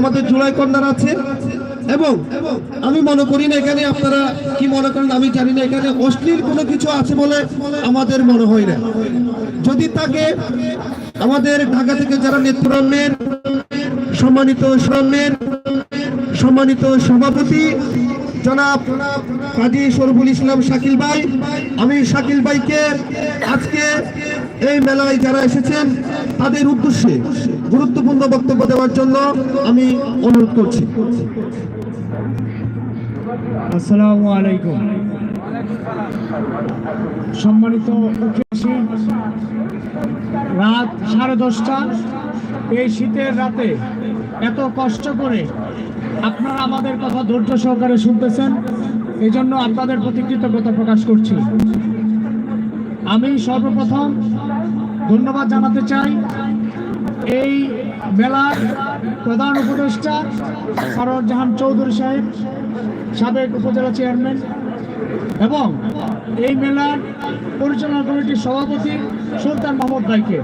আমাদের জুলাই কন্যার আছে। এবং আমি মনে করি না এখানে আপনারা কি মনে করেন, আমি জানি না এখানে অশ্লীল কোনো কিছু আছে বলে আমাদের মনে হয় না। যদি তাকে আমাদের ঢাকা থেকে যারা নেতৃত্বের সম্মানিত শ্রমের সম্মানিত সভাপতি, জনাব কাজী শরফুল ইসলাম শাকিল ভাই, আমি শাকিল ভাইকে আজকে এই মেলায় যারা এসেছেন, তাদের উদ্দেশ্যে গুরুত্বপূর্ণ বক্তব্য দেওয়ার জন্য আমি অনুরোধ করছি। আসসালামু আলাইকুম। সম্মানিত রাত সাড়ে দশটা। এই শীতের রাতে এত কষ্ট করে আপনারা আমাদের কথা ধৈর্য সহকারে শুনতেছেন এই জন্য আপনাদের প্রতি কৃতজ্ঞতা প্রকাশ করছি। আমি সর্বপ্রথম ধন্যবাদ জানাতে চাই। এই মেলার প্রধান উপদেষ্টা সরোজ জাহান চৌধুরী সাহেব, সাবেক উপজেলা চেয়ারম্যান, এবং এই মেলার পরিচালনা কমিটির সভাপতি সুলতান মোহাম্মদ ভাইকে।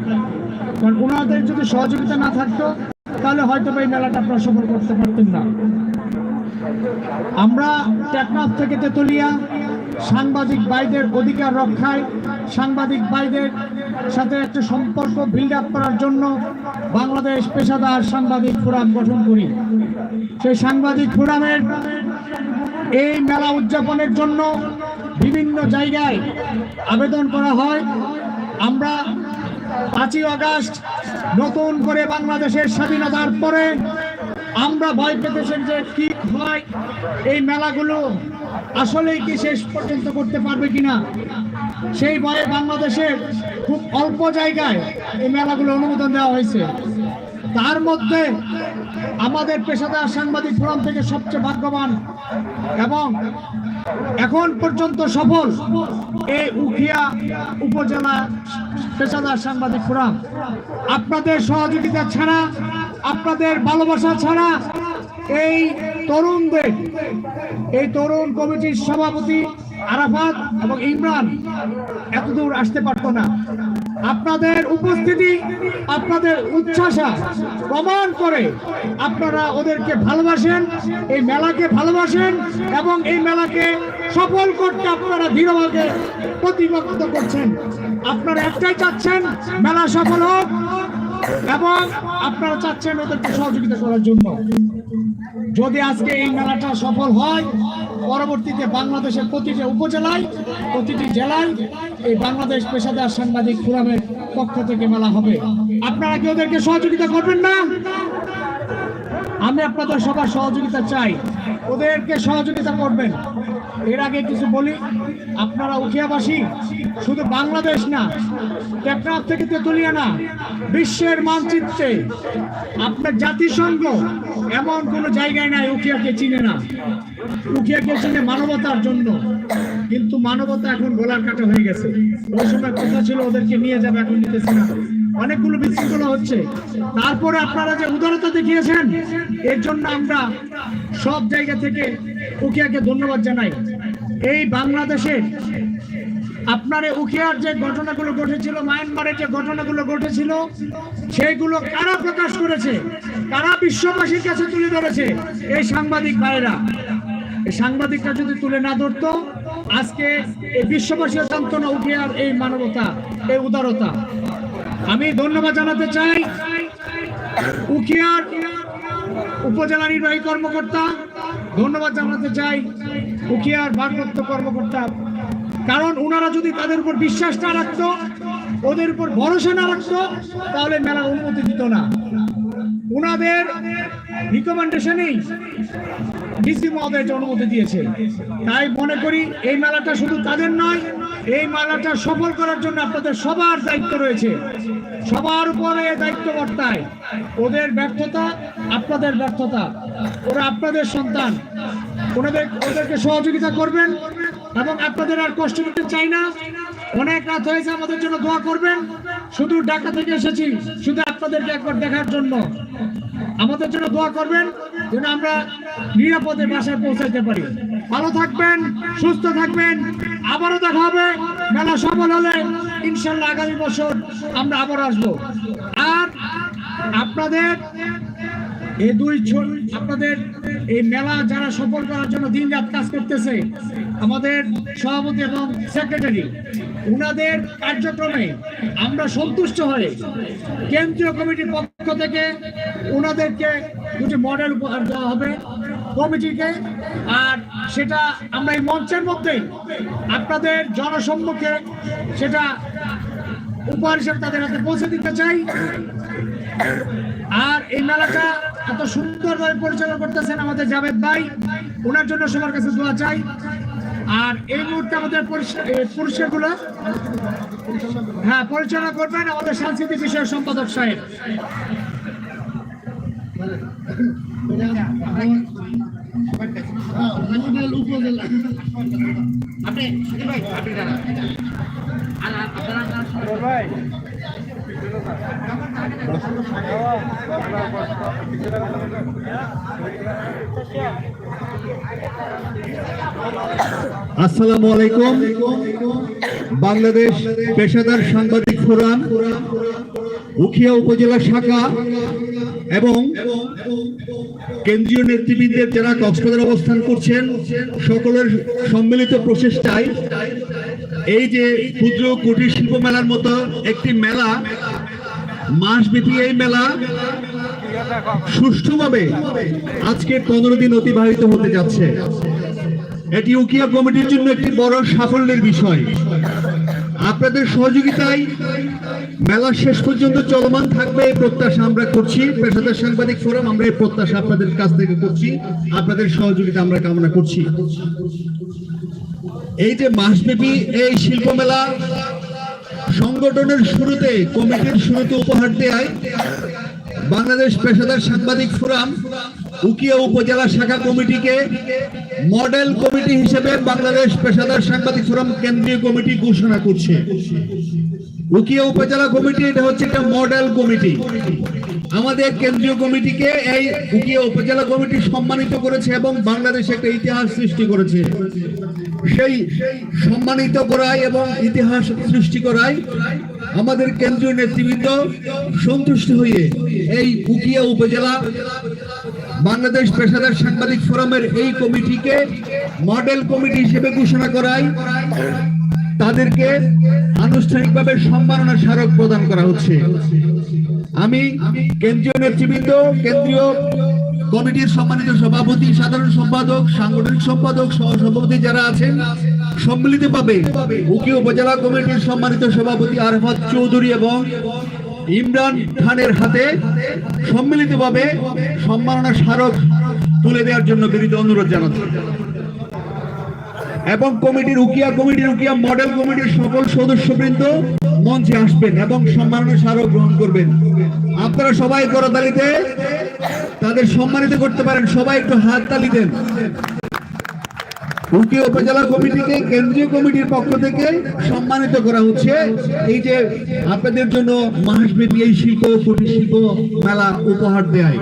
কারণ ওনাদের যদি সহযোগিতা না থাকতো, তাহলে হয়তো এই মেলাটা আপনারা সফল করতে পারতেন না। আমরা টেকনাফ থেকে তেতুলিয়া সাংবাদিক ভাইদের অধিকার রক্ষায় সাংবাদিক বাইদের সাথে একটা সম্পর্ক বিল্ড আপ করার জন্য বাংলাদেশ পেশাদার সাংবাদিক ফোরাম গঠন করি। সেই সাংবাদিক ফোরামের এই মেলা উদযাপনের জন্য বিভিন্ন জায়গায় আবেদন করা হয়। আমরা পাঁচই আগস্ট নতুন করে বাংলাদেশের স্বাধীনতার পরে আমরা ভয় পেতেছেন যে কি হয় এই মেলাগুলো আসলেই কি শেষ পর্যন্ত করতে পারবে কিনা? সেই ভয়ে বাংলাদেশের খুব অল্প জায়গায় এই মেলাগুলো অনুমোদন দেওয়া হয়েছে। তার মধ্যে আমাদের পেশাদার সাংবাদিক ফোরাম থেকে সবচেয়ে ভাগ্যবান এবং এখন পর্যন্ত সফল এই উখিয়া উপজেলা পেশাদার সাংবাদিক ফোরাম। আপনাদের সহযোগিতা ছাড়া, আপনাদের ভালোবাসা ছাড়া এই তরুণদের, এই তরুণ কমিটির সভাপতি আরাফাত এবং ইমরান এতদূর আসতে পারতো না। আপনাদের উপস্থিতি, আপনাদের উচ্ছ্বাসা প্রমাণ করে আপনারা ওদেরকে ভালোবাসেন, এই মেলাকে ভালোবাসেন এবং এই মেলাকে সফল করতে আপনারা দৃঢ়ভাবে প্রতিবদ্ধ করছেন। আপনারা একটাই চাচ্ছেন, মেলা সফল হোক এবং আপনারা চাচ্ছেন ওদেরকে সহযোগিতা করার জন্য। যদি আজকে এই মেলাটা সফল হয়, পরবর্তীতে বাংলাদেশের প্রতিটি উপজেলায়, প্রতিটি জেলায় এই বাংলাদেশ পেশাদার সাংবাদিক ফোরামের পক্ষ থেকে মেলা হবে। আপনারা কি ওদেরকে সহযোগিতা করবেন না? আমি আপনাদের সবার সহযোগিতা চাই। ওদেরকে সহযোগিতা করবেন। এর আগে কিছু বলি, আপনারা উখিয়াবাসী শুধু বাংলাদেশ না, টেকনাফ থেকে তেতুলিয়া না বিশ্বের মানচিত্রে আপনার জাতিসংঘ এমন কোনো জায়গায় নাই উখিয়াকে চিনে না। উখিয়াকে চিনে মানবতার জন্য। কিন্তু মানবতা এখন গোলার কাটা হয়ে গেছে। ওই সময় কথা ছিল, ওদেরকে নিয়ে যাবে, এখন নিতেছে না। অনেকগুলো বিশৃঙ্খলা হচ্ছে। তারপরে আপনারা যে উদারতা দেখিয়েছেন, এর জন্য আমরা সব জায়গা থেকে উকিয়াকে ধন্যবাদ জানাই। এই বাংলাদেশের আপনার এই উখিয়ার যে ঘটনাগুলো ঘটেছিল, মায়ানমারের যে ঘটনাগুলো ঘটেছিল, সেইগুলো কারা প্রকাশ করেছে? কারা বিশ্ববাসীর কাছে তুলে ধরেছে? এই সাংবাদিক ভাইরা এই সাংবাদিকরা যদি তুলে না ধরতো, আজকে এই বিশ্ববাসী জানতো না উঠিয়ার এই মানবতা, এই উদারতা। আমি ধন্যবাদ জানাতে চাই উকিয়ার উপজেলা নির্বাহী কর্মকর্তা। ধন্যবাদ জানাতে চাই উকিয়ার ভারপ্রাপ্ত কর্মকর্তা। কারণ ওনারা যদি তাদের উপর বিশ্বাস না রাখতো, ওদের উপর ভরসা না রাখতো, তাহলে মেলার অনুমতি দিত না। ওনাদের রিকমেন্ডেশনেই ডিসি মহোদয় অনুমতি দিয়েছে। তাই মনে করি এই মেলাটা শুধু তাদের নয়, এই মেলাটা সফল করার জন্য আপনাদের সবার দায়িত্ব রয়েছে। সবার উপরে দায়িত্ব বর্তায় ওদের ব্যর্থতা, আপনাদের ব্যর্থতা। ওরা আপনাদের সন্তান। ওনাদের, ওদেরকে সহযোগিতা করবেন এবং আপনাদের আর কষ্ট দিতে চাই না। অনেক রাত হয়েছে, আমাদের জন্য দোয়া করবেন। শুধু ঢাকা থেকে এসেছি, শুধু আপনাদেরকে একবার দেখার জন্য। আমাদের জন্য দোয়া করবেন যেন আমরা নিরাপদে বাসায় পৌঁছাতে পারি। ভালো থাকবেন, সুস্থ থাকবেন। আবারও দেখা হবে। মেলা সফল হলে ইনশাল্লাহ আগামী বছর আমরা আবার আসব। আর আপনাদের এই দুই আপনাদের এই মেলা যারা সফল করার জন্য দিন রাত কাজ করতেছে আমাদের সভাপতি এবং সেক্রেটারি উনাদের কার্যক্রমে আমরা সন্তুষ্ট হয়ে কেন্দ্রীয় কমিটির পক্ষ থেকে ওনাদেরকে দুটি মডেল উপহার দেওয়া হবে কমিটিকে। আর সেটা আমরা এই মঞ্চের মধ্যে আপনাদের জনসম্মুখে সেটা উপহার হিসেবে তাদের হাতে পৌঁছে দিতে চাই। আর এই মেলাটা এত সুন্দরভাবে পরিচালনা করতেছেন আমাদের জাভেদ ভাই ওনার জন্য সবার কাছে দোয়া চাই। আর এই মুহূর্তে আমাদের পুরস্কারগুলো হ্যাঁ পরিচালনা করবেন আমাদের সাংস্কৃতিক বিষয়ের সম্পাদক সাহেব। আপনি আপনি আসসালামু আলাইকুম। বাংলাদেশ পেশাদার সাংবাদিক ফোরাম, উখিয়া উপজেলা শাখা এবং কেন্দ্রীয় নেতৃবৃন্দের যারা কক্সবাজার অবস্থান করছেন, সকলের সম্মিলিত প্রচেষ্টায় এই যে ক্ষুদ্র কুটির শিল্প মেলার মতো একটি মেলা মাসব্যাপী এই মেলা সুষ্ঠুভাবে আজকে পনেরো দিন অতিবাহিত হতে যাচ্ছে। এটি উকিয়া কমিটির জন্য একটি বড় সাফল্যের বিষয়। আপনাদের সহযোগিতায় মেলা শেষ পর্যন্ত চলমান থাকবে, এই প্রত্যাশা আমরা করছি। পেশাদার সাংবাদিক ফোরাম, আমরা এই প্রত্যাশা আপনাদের কাছ থেকে করছি। আপনাদের সহযোগিতা আমরা কামনা করছি। এই যে মাসব্যাপী এই শিল্প মেলা সংগঠনের শুরুতে, কমিটির শুরুতে উপহার দেয় বাংলাদেশ পেশাদার সাংবাদিক ফোরাম, উকিয়া উপজেলা শাখা কমিটিকে মডেল কমিটি হিসেবে বাংলাদেশ পেশাদার সাংবাদিক ফোরাম কেন্দ্রীয় কমিটি ঘোষণা করছে। উকিয়া উপজেলা কমিটি, এটা হচ্ছে একটা মডেল কমিটি। আমাদের কেন্দ্রীয় কমিটিকে এই উকিয়া উপজেলা কমিটি সম্মানিত করেছে এবং বাংলাদেশে একটা ইতিহাস সৃষ্টি করেছে। সেই সম্মানিত করায় এবং ইতিহাস সৃষ্টি করায় আমাদের কেন্দ্রীয় নেতৃবৃন্দ সন্তুষ্ট হয়ে এই উকিয়া উপজেলা বাংলাদেশ পেশাদার সাংবাদিক ফোরামের এই কমিটিকে মডেল কমিটি হিসেবে ঘোষণা করায় তাদেরকে আনুষ্ঠানিকভাবে সম্মাননা স্মারক প্রদান করা হচ্ছে। আমি কেন্দ্রীয় নেতৃবৃন্দ, কেন্দ্রীয় কমিটির সম্মানিত সভাপতি, সাধারণ সম্পাদক, সাংগঠনিক সম্পাদক সহ সভাপতি যারা আছেন, সম্মিলিতভাবে উকি উপজেলা কমিটির সম্মানিত সভাপতি আরফাত চৌধুরী এবং ইমরান খানের হাতে সম্মিলিতভাবে সম্মাননা স্মারক তুলে দেওয়ার জন্য বিনীত অনুরোধ জানাচ্ছি। এবং কমিটির উকিয়া কমিটির উকিয়া, মডেল কমিটির সকল সদস্যবৃন্দ মঞ্চে আসবেন এবং সম্মাননা স্মারক গ্রহণ করবেন। আপনারা সবাই করতালিতে তাদের সম্মানিত করতে পারেন। সবাই একটু হাত তালি দেন। উপজেলা কমিটিকে, কেন্দ্রীয় কমিটির পক্ষ থেকে সম্মানিত করা হচ্ছে। এই যে আপনাদের জন্য মাসব্যাপী এই শিল্প, কুটির শিল্প মেলা উপহার দেয়।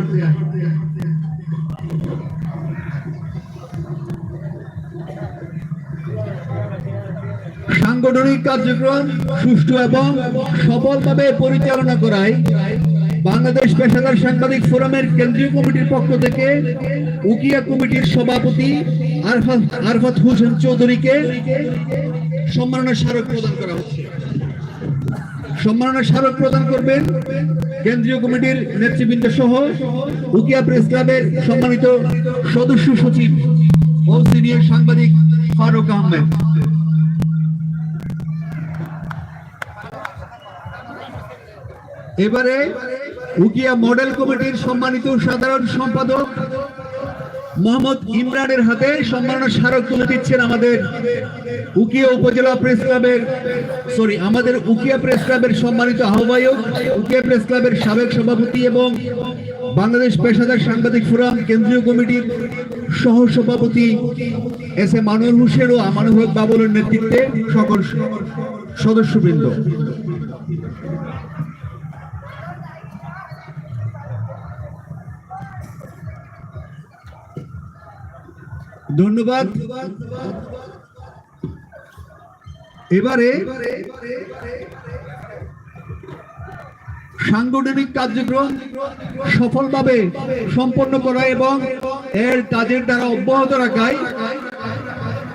সাংগঠনিক কার্যক্রম সুষ্ঠু এবং সফলভাবে পরিচালনা করায় বাংলাদেশ পেশাদার সাংবাদিক ফোরামের কেন্দ্রীয় কমিটির পক্ষ থেকে উকিয়া কমিটির সভাপতি আরফাত হোসেন চৌধুরীকে সম্মাননা স্মারক প্রদান করা হচ্ছে। সম্মাননা স্মারক প্রদান করবেন কেন্দ্রীয় কমিটির নেতৃবৃন্দ সহ উকিয়া প্রেস ক্লাবের সম্মানিত সদস্য সচিব ও সিনিয়র সাংবাদিক ফারুক আহমেদ। এবারে উকিয়া মডেল কমিটির সম্মানিত সাধারণ সম্পাদক মোহাম্মদ ইমরানের হাতে সম্মাননা স্মারক তুলে দিচ্ছেন আমাদের উকিয়া উপজেলা প্রেস ক্লাবের সরি আমাদের উকিয়া প্রেস ক্লাবের সম্মানিত আহ্বায়ক, উকিয়া প্রেস ক্লাবের সাবেক সভাপতি এবং বাংলাদেশ পেশাদার সাংবাদিক ফোরাম কেন্দ্রীয় কমিটির সহ সভাপতি এস এ মানুর হোসেন ও আমানুল হক বাবুলের নেতৃত্বে সকল সদস্যবৃন্দ। ধন্যবাদ। এবারে সাংগঠনিক কার্যক্রম সফলভাবে সম্পন্ন করা এবং এর কাজের দ্বারা অব্যাহত রাখায়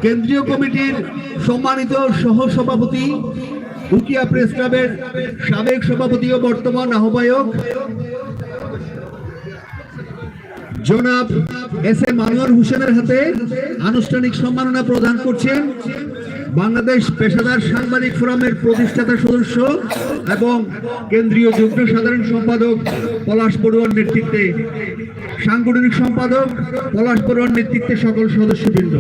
কেন্দ্রীয় কমিটির সম্মানিত সহ সভাপতি উকিয়া প্রেস ক্লাবের সাবেক সভাপতি ও বর্তমান আহ্বায়ক জনাব এস এম আনোয়ার হোসেনের হাতে আনুষ্ঠানিক সম্মাননা প্রদান করছেন বাংলাদেশ পেশাদার সাংবাদিক ফোরামের প্রতিষ্ঠাতা সদস্য এবং কেন্দ্রীয় যুগ্ম সাধারণ সম্পাদক পলাশ বড়ুয়ার নেতৃত্বে সাংগঠনিক সম্পাদক পলাশ বড়ুয়ার নেতৃত্বে সকল সদস্যবৃন্দ।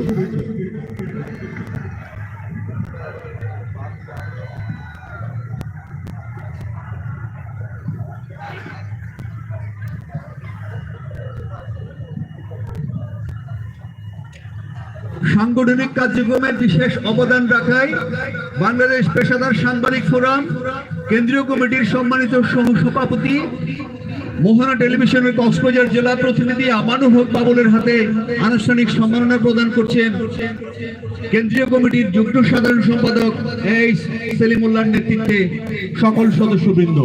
সাংগঠনিক কার্যক্রমে বিশেষ অবদান রাখায় বাংলাদেশ পেশাদার সাংবাদিক ফোরাম, কেন্দ্রীয় কমিটির সম্মানিত সহ সভাপতি, মোহনা টেলিভিশনের কক্সবাজার জেলা প্রতিনিধি আমানুল হক বাবুলের হাতে আনুষ্ঠানিক সম্মাননা প্রদান করছেন কেন্দ্রীয় কমিটির যুগ্ম সাধারণ সম্পাদক এইচ সেলিমুল্লাহর নেতৃত্বে সকল সদস্যবৃন্দ।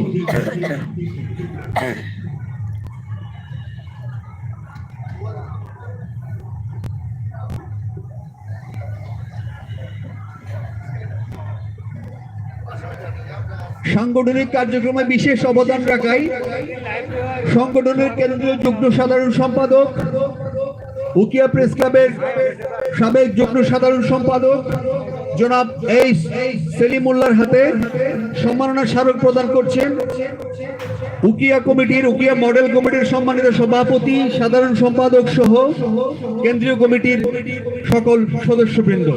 সাংগঠনিক কার্যক্রমে বিশেষ অবদান রাখায় সংগঠনের কেন্দ্রীয় যুগ্ম সাধারণ সম্পাদক, উকিয়া প্রেস ক্লাবের সাবেক যুগ্ম সাধারণ সম্পাদক জনাব এইচ সেলিমুল্লাহর হাতে সম্মাননা স্মারক প্রদান করছেন উকিয়া কমিটির, উকিয়া মডেল কমিটির সম্মানিত সভাপতি, সাধারণ সম্পাদক সহ কেন্দ্রীয় কমিটির সকল সদস্যবৃন্দ।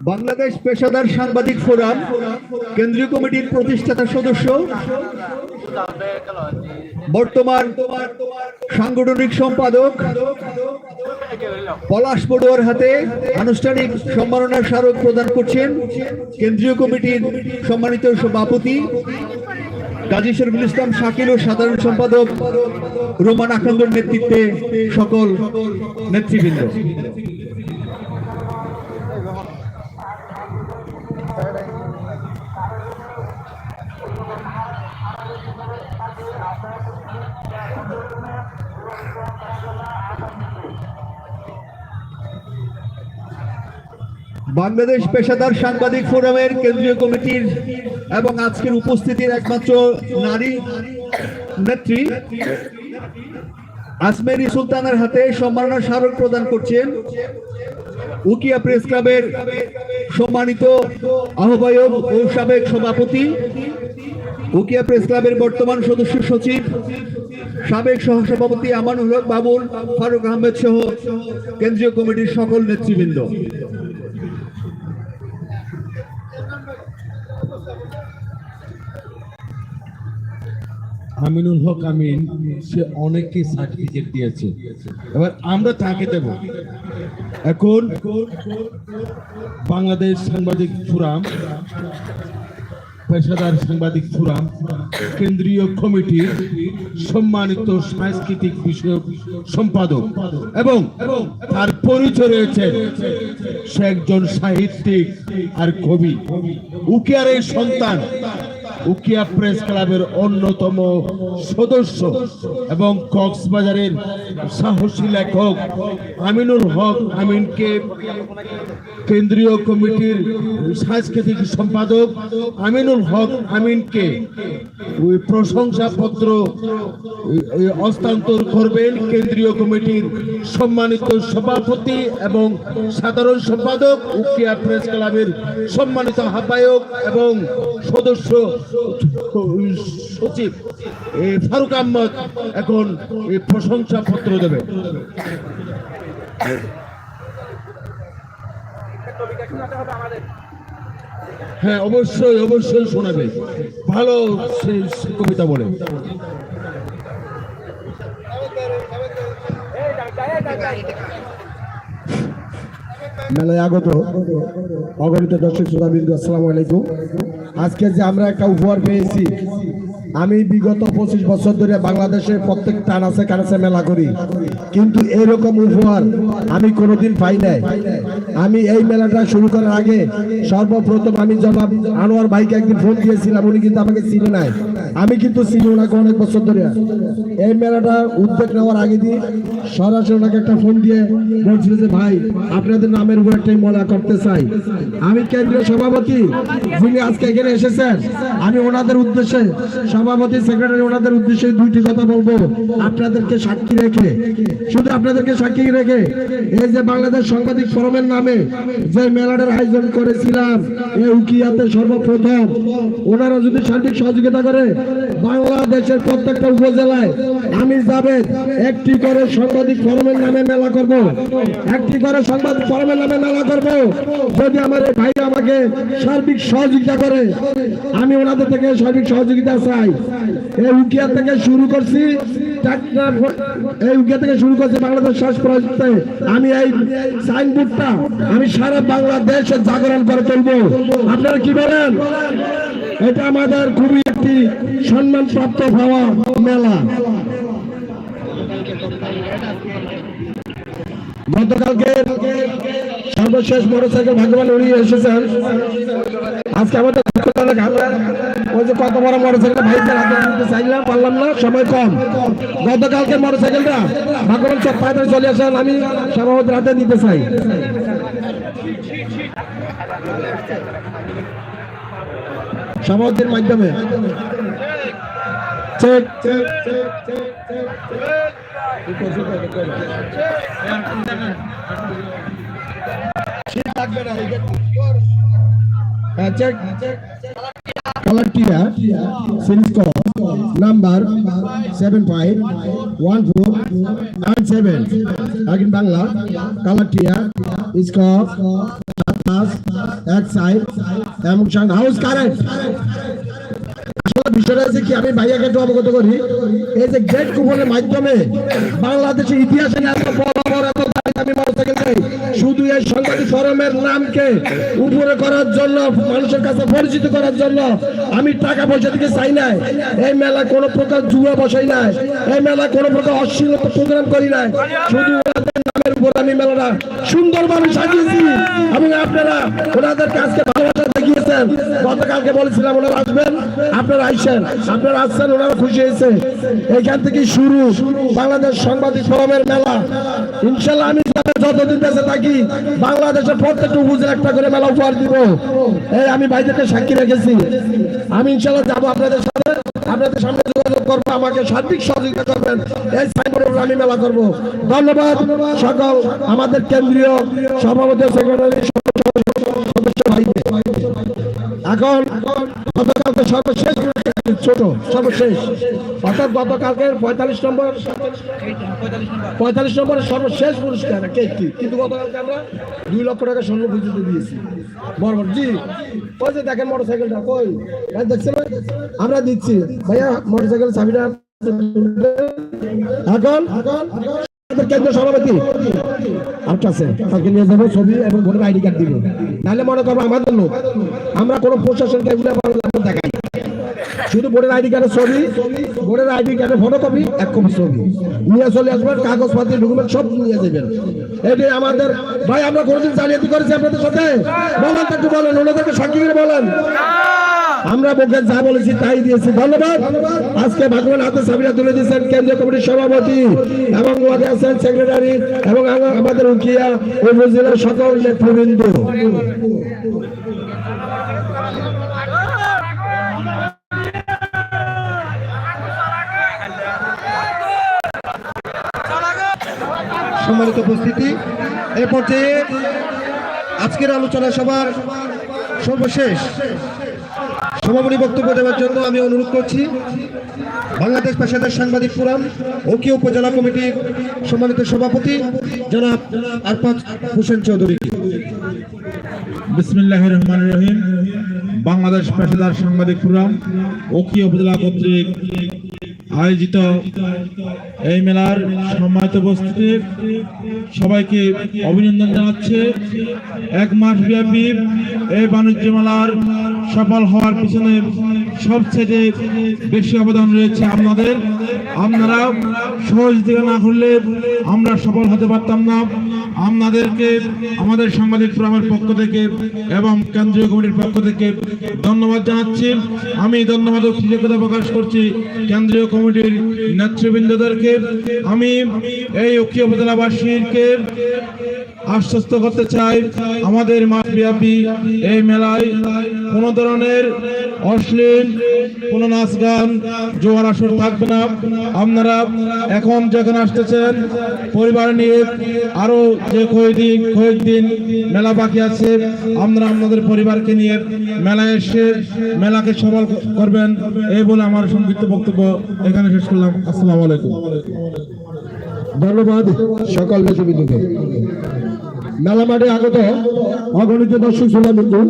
বাংলাদেশ পেশাদার সাংবাদিক ফোরাম, কেন্দ্রীয় কমিটির প্রতিষ্ঠাতা সদস্য, বর্তমান সাংগঠনিক সম্পাদক, পলাশ বড়ুয়ার হাতে আনুষ্ঠানিক সম্মাননা স্মারক প্রদান করছেন কেন্দ্রীয় কমিটির সম্মানিত সভাপতি কাজী শরীফুল ইসলাম শাকিল ও সাধারণ সম্পাদক রোমান আখন্দর নেতৃত্বে সকল নেতৃবৃন্দ। বাংলাদেশ পেশাদার সাংবাদিক ফোরামের কেন্দ্রীয় কমিটির এবং আজকের উপস্থিতির একমাত্র নারী নেত্রী আসমেরি সুলতানের হাতে সম্মাননা স্মারক প্রদান করছেন উকিয়া প্রেস ক্লাবের সম্মানিত আহ্বায়ক ও সাবেক সভাপতি, উকিয়া প্রেস ক্লাবের বর্তমান সদস্য সচিব, সাবেক সহসভাপতি আমানুল হক বাবুল, ফারুক আহমেদ সহ কেন্দ্রীয় কমিটির সকল নেতৃবৃন্দ। আমিনুল হক আমিন, সে অনেককে সার্টিফিকেট দিয়েছে। এবার আমরা তাকে দেব। এখন বাংলাদেশ সাংবাদিক ফোরাম, পেশাদার সাংবাদিক ফোরাম, কেন্দ্রীয় কমিটির সম্মানিত সাংস্কৃতিক বিষয়ক সম্পাদক এবং তার পরিচয় রয়েছে সে একজন সাহিত্যিক আর কবি। উকিয়ারের সন্তান উকিয়া প্রেস ক্লাবের অন্যতম সদস্য এবং কক্সবাজারের সাহসী লেখক আমিনুল হক আমিনকে কেন্দ্রীয় কমিটির সাংস্কৃতিক সম্পাদক আমিনুল হক আমিনকে প্রশংসাপত্র হস্তান্তর করবেন কেন্দ্রীয় কমিটির সম্মানিত সভাপতি এবং সাধারণ সম্পাদক উকিয়া প্রেস ক্লাবের সম্মানিত আহ্বায়ক এবং সদস্য সচিব ফারুক আহমদ এখন এই প্রশংসাপত্র দেবে। হ্যাঁ অবশ্যই অবশ্যই শোনাবে। ভালো কবিতা বলে। মেলায় আগত অগণিত দর্শক শ্রোতাবৃন্দ আসসালামু আলাইকুম। আজকে যে আমরা একটা উপহার পেয়েছি আমি বিগত পঁচিশ বছর ধরে বাংলাদেশের প্রত্যেক টানাসে কানাসে মেলা করি। কিন্তু এরকম উপহার আমি কোনোদিন পাই নাই। আমি এই মেলাটা শুরু করার আগে সর্বপ্রথম আমি জনাব আনোয়ার ভাইকে একদিন ফোন দিয়েছিলাম, উনি কিন্তু আমাকে চিনে নাই। আমি কিন্তু চিনি ওনাকে অনেক বছর ধরে। এই মেলাটা উদ্যোগ নেওয়ার আগে দিয়ে সরাসরি ওনাকে একটা ফোন দিয়ে বলছিল যে, ভাই, আপনাদের নামের উপর একটা মেলা করতে চাই। আমি কেন্দ্রীয় সভাপতি যিনি আজকে এখানে এসেছেন, আমি ওনাদের উদ্দেশ্যে সভাপতি সেক্রেটারি ওনাদের উদ্দেশ্যে দুইটি কথা বলব। আপনাদেরকে সাক্ষী রেখে, শুধু আপনাদেরকে সাক্ষী রেখে, এই যে বাংলাদেশ সাংবাদিক ফোরামের নামে যে মেলাটার আয়োজন করেছিলাম, এই উকিয়াতে সর্বপ্রথম, ওনারা যদি সার্বিক সহযোগিতা করে বাংলাদেশের প্রত্যেকটা উপজেলায় আমি যাবেন একটি করে সাংবাদিক ফোরামের নামে মেলা করব। একটি করে সাংবাদিক ফোরামের নামে মেলা করব। যদি আমার এই ভাই আমাকে সার্বিক সহযোগিতা করে, আমি ওনাদের থেকে সার্বিক সহযোগিতা চাই। এই উকিয়া থেকে শুরু করছি এই উকিয়া থেকে শুরু করছি বাংলাদেশ শ্বাস প্রযুক্তে আমি এই সাইনবোর্ডটা আমি সারা বাংলাদেশে জাগরণ করে তুলবো। আপনারা কি বলেন? এটা আমাদের খুবই একটি সম্মানপ্রাপ্ত হওয়া মেলা। গতকালকে সর্বশেষ মোটরসাইকেল ভাগ্যবান উড়িয়ে এসেছেন। আজকে আমাদের চাইলাম, পারলাম না, সময় কম। সব চলে আসেন, আমি সভাপতির হাতে দিতে চাই। Series call number seven five one four nine seven again Bangla. Colour টিয়া স্কপ এক সাইড হাউস কারেন্ট। আমি উপরে করার জন্য, মানুষের কাছে পরিচিত করার জন্য আমি টাকা পয়সা দিকে চাই নাই। এই মেলা কোনো প্রকার জুয়া বসাই নাই, এই মেলা কোনো প্রকার অশ্লীলতা প্রোগ্রাম করি নাই। শুধু নামের উপর আমি মেলাটা সুন্দরভাবে সাজিয়েছি এবং আপনারা ওনাদের কাজকে গতকালকে বলেছিলাম, ওনারা আসবেন, আপনারা আইসেন, আপনারা আসছেন, ওনারা খুশি হয়েছে। এখান থেকে শুরু বাংলাদেশ সাংবাদিক ফোরামের মেলা। ইনশাল্লাহ আমি যতদিন থাকি বাংলাদেশের প্রত্যেকটা উপজেলা একটা করে মেলা উপহার দিব। এই আমি ভাইদেরকে সাক্ষী রেখেছি। আমি ইনশাল্লাহ যাব আপনাদের সাথে। আপনাদের সামনে যোগাযোগ করব, আমাকে সার্বিক সহযোগিতা করবেন। এই আমি মেলা করব। ধন্যবাদ সকল আমাদের কেন্দ্রীয় সভাপতি সেক্রেটারি এখন গতকালকে সর্বশেষ ছোট সর্বশেষ অর্থাৎ গতকালকে পঁয়তাল্লিশ নম্বর পঁয়তাল্লিশ নম্বরের সর্বশেষ পুরস্কার কেকটি কিন্তু গতকালকে আমরা দুই লক্ষ টাকা স্বর্ণ পুজোতে দিয়েছি বরাবর জি ওই যে দেখেন মোটর সাইকেলটা কই এই দেখছেন? আমরা দিচ্ছি ভাইয়া মোটর সাইকেল চাবিটা এখন কেন্দ্র সভাপতি আচ্ছা আছে। তাকে নিয়ে যাব ছবি এবং ভোটার আইডি কার্ড দিব। নাহলে মনে করব আমাদের লোক, আমরা কোনো প্রশাসনকে এগুলো দেখাই শুধু ভোটার আইডি কার্ডের ছবি, ভোটার আইডি কার্ডের ফটোকপি এক কপি ছবি। নিয়ে চলে আসবেন কাগজপাতি ডকুমেন্ট সব নিয়ে যাবেন। এটাই আমাদের, ভাই, আমরা কোনোদিন জালিয়াতি করেছি আপনাদের সাথে? বলেন একটু বলেন, ওনাদেরকে সাক্ষী করে বলেন। আমরা মুখে যা বলেছি তাই দিয়েছি। ধন্যবাদ। আজকে ভগবান হাতে সাবিরা তুলে দিয়েছেন কেন্দ্রীয় কমিটির সভাপতি এবং আমাদের আছেন সেক্রেটারি এবং আমাদের উকিয়া, উপজেলার সকল নেতৃবৃন্দ। সম্মানিত উপস্থিতি, এ পর্যায়ে আজকের আলোচনা সভার সর্বশেষ সমাপনী বক্তব্য দেওয়ার জন্য আমি অনুরোধ করছি। বাংলাদেশ পেশাদার সাংবাদিক ফোরাম, ওকি উপজেলা কমিটির সম্মানিত সভাপতি জনাব আরফাত হোসেন চৌধুরী। বিসমিল্লাহ রহমান রহিম। বাংলাদেশ পেশাদার সাংবাদিক ফোরাম, ওকি উপজেলা কর্তৃক আয়োজিত এই মেলার সম্মানিত উপস্থিতি, সবাইকে অভিনন্দন জানাচ্ছে। এক মাস ব্যাপী এই বাণিজ্য মেলার সফল হওয়ার পিছনে সবচেয়ে বেশি অবদান রয়েছে আপনাদের। আপনারা সহযোগিতা না করলে আমরা সফল হতে পারতাম না। আপনাদেরকে, আমাদের সাংবাদিক ফোরামের পক্ষ থেকে এবং কেন্দ্রীয় কমিটির পক্ষ থেকে ধন্যবাদ জানাচ্ছি। আমি ধন্যবাদ কৃতজ্ঞতা প্রকাশ করছি কেন্দ্রীয় কমিটির নেতৃবৃন্দদেরকে আমি এই অক্ষী উপজেলাবাসীকে আশ্বস্ত করতে চাই। আমাদের মাসব্যাপী এই মেলায় কোন ধরনের অশ্লীল, কোন নাচ গান, জোয়ার আসর থাকবে না। আপনারা এখন যেখানে আসতেছেন, পরিবার নিয়ে আরও যে কয়েকদিন কয়েকদিন মেলা বাকি আছে, আপনারা আপনাদের পরিবারকে নিয়ে মেলায় এসে মেলাকে সফল করবেন, এই বলে আমার সংক্ষিপ্ত বক্তব্য এখানে শেষ করলাম। আসসালামু আলাইকুম। ধন্যবাদ সকল নেতৃবৃন্দকে। মেলা মাঠে আগত অগণিত দর্শক শোনা বিন্দু